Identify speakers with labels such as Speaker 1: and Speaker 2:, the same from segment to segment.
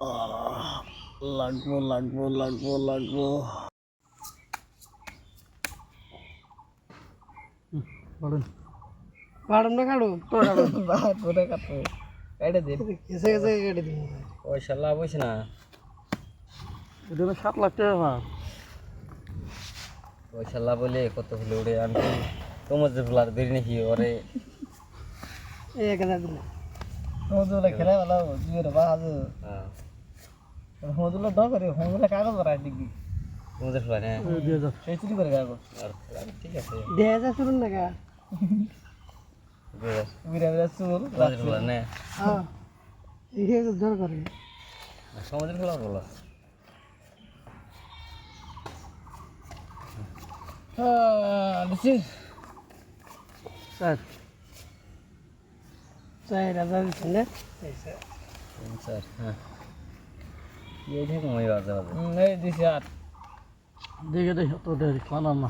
Speaker 1: আহ, লাগবো লাগবো লাগবো লাগবো। বলুন
Speaker 2: কাটুন না কাটু তো কাটু।
Speaker 1: কোথায় কাটবো এটা
Speaker 2: কেসে কেসে কেটে দিন।
Speaker 1: পয়সা লাভ হয়েছে না।
Speaker 2: এটা তো সাত লাখ টাকা ভাব
Speaker 1: পয়সা লাভ হলে কত হলে উড়ে আনতে তোমার যে বলার দেরি নাকি ওরে?
Speaker 2: এক হাজার দিলে
Speaker 1: সমুদ্রগুলো খেলা ভালো দুই সমুদ্রগুলো ড করে সমুদ্রগুলো কাগজ ভরা ডিগ্রি সমুদ্র খেলা না
Speaker 2: দুই হাজার
Speaker 1: সেই চুরি করে কাগজ। আর ঠিক আছে।
Speaker 2: দেড় হাজার শুনুন না কা
Speaker 1: বিরা বিরা চুল সমুদ্র খেলা না।
Speaker 2: হ্যাঁ এই ধর করে।
Speaker 1: সমুদ্র খেলা বলো। দিছি
Speaker 2: স্যার। চার হাজার
Speaker 1: স্যার হ্যাঁ। এই ঠিক মই বাজে বাজে এই দিছি আর
Speaker 2: দেখে দেখে তো দেরি খানা না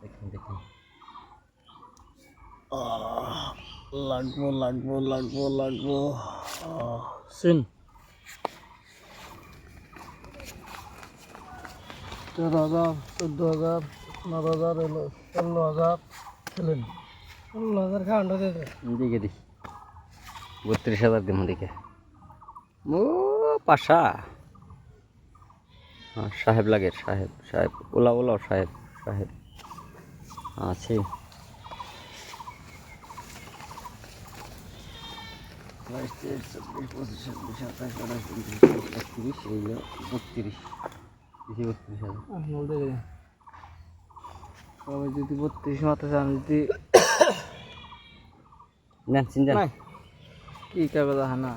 Speaker 1: দেখুন দেখুন লাগবো লাগবো লাগবো লাগবো
Speaker 2: সিন তেরো হাজার চোদ্দ হাজার পনেরো হাজার এলো ষোলো হাজার খেলেন ষোলো হাজার খাওয়ানো দিয়ে
Speaker 1: দেখে দেখি বত্রিশ হাজার দিন দেখে ও পাশা। হ্যাঁ সাহেব লাগে সাহেব সাহেব। ওলা ওলাও সাহেব সাহেব। আছে।
Speaker 2: যদি বত্রিশ মাথা চান যদি
Speaker 1: নেন চিন্তা
Speaker 2: কি কাগজ হানা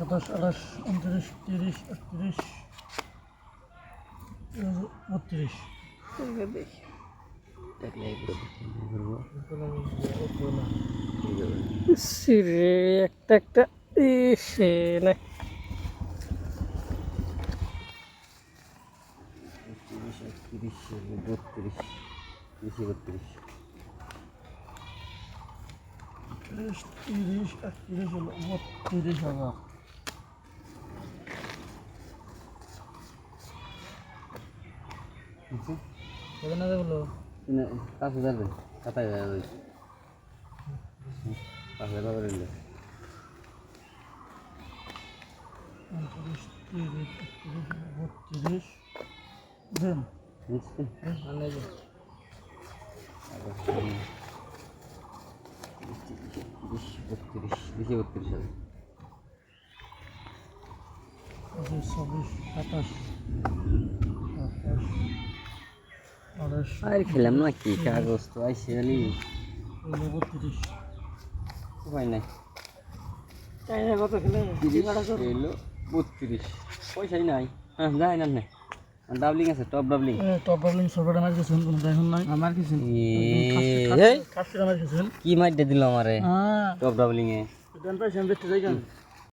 Speaker 2: সাতাশ আঠাশ উনত্রিশ তিরিশ একত্রিশ বত্রিশ। একটা একটা ইসে না
Speaker 1: তিরিশ একত্রিশ বত্রিশ বেশি বত্রিশ।
Speaker 2: তিরিশ তিরিশ একত্রিশ হলো বত্রিশ হাজার। না বলো
Speaker 1: পাঁচ হাজার দেন। সাতাশ হাজার পাঁচ টাকা
Speaker 2: বত্রিশ দেন।
Speaker 1: বুঝছেন বিশ বত্রিশ বেশি বত্রিশ হাজার
Speaker 2: পঁচিশ ছাব্বিশ সাতাশ আঠাশ
Speaker 1: আর খেলাম না কি কাগজ তো আইসে আলি উপায় নাই
Speaker 2: চাইনা কত খেলে
Speaker 1: বত্রিশ পয়সাই নাই হ্যাঁ যাই না না ডাবলিং আছে টপ ডাবলিং
Speaker 2: টপ বাবলিং সরকার আমার কিছু কোনো দেখুন নাই আমার কিছু
Speaker 1: এই
Speaker 2: আমার কিছু
Speaker 1: কি মাইটে দিল আমারে
Speaker 2: হ্যাঁ
Speaker 1: টপ ডাবলিং এ
Speaker 2: দেন পাইছেন দেখতে যাই কেন